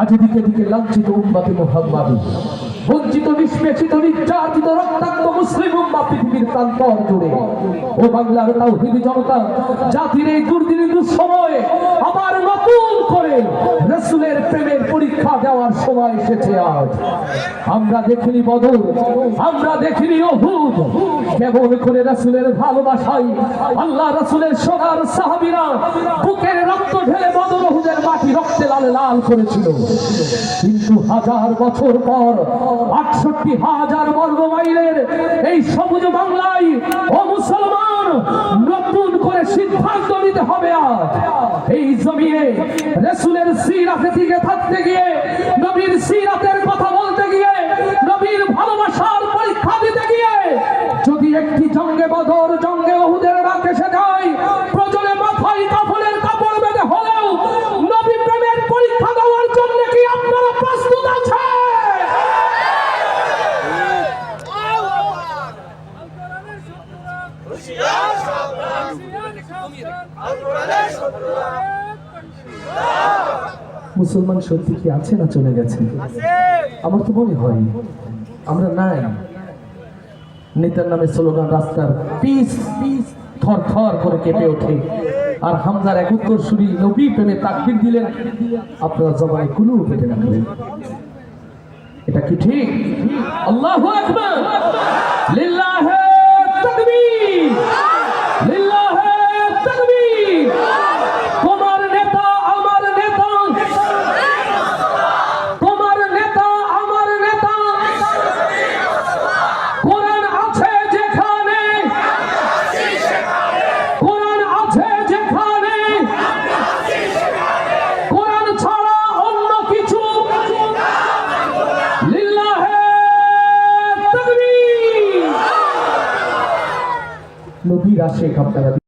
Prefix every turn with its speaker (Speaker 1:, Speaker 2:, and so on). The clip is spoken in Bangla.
Speaker 1: আজদিকে দিকে লাঞ্ছিত উম্মাতে মোহাম্মাদি। বঞ্চিত নিষ্পেষিত নির্যাতিত রক্তাক্ত মুসলিম উম্মাতে পরীক্ষা দেওয়ার সময় এসেছে আজ। আমরা দেখিনি বদর, আমরা দেখিনি অহুদ কেমন করে রসুলের ভালোবাসাই আল্লাহ রসুলের সোনার সাহাবিরা বুকের রক্ত ঢেলে অহুদের মাটি রক্তে লাল লাল করেছিল। কিন্তু হাজার বছর পর আটষট্টি হাজার বর্গ মাইলের এই সবুজ বাংলায়, ও মুসলমান, নতুন করে সিদ্ধান্ত নিতে হবে আর এই জমিয়ে রেসুলের সিরাতে দিকে থাকতে গিয়ে মুসলমান সত্যি কি আছে না চলে গেছে? আমার তো মনে হয় আমরা নাই। নেতার নামে স্লোগান, রাস্তার পিস পিস, থর থর করে কেঁপে ওঠে। আর হামদার এক উত্তর সুরি নবী প্রেমে তাকবির দিলেন। আপনারা জবাই কুলু কেটে রাখলেন। এটা কি ঠিক? আল্লাহু আকবার! নবীর আশেক আপনারা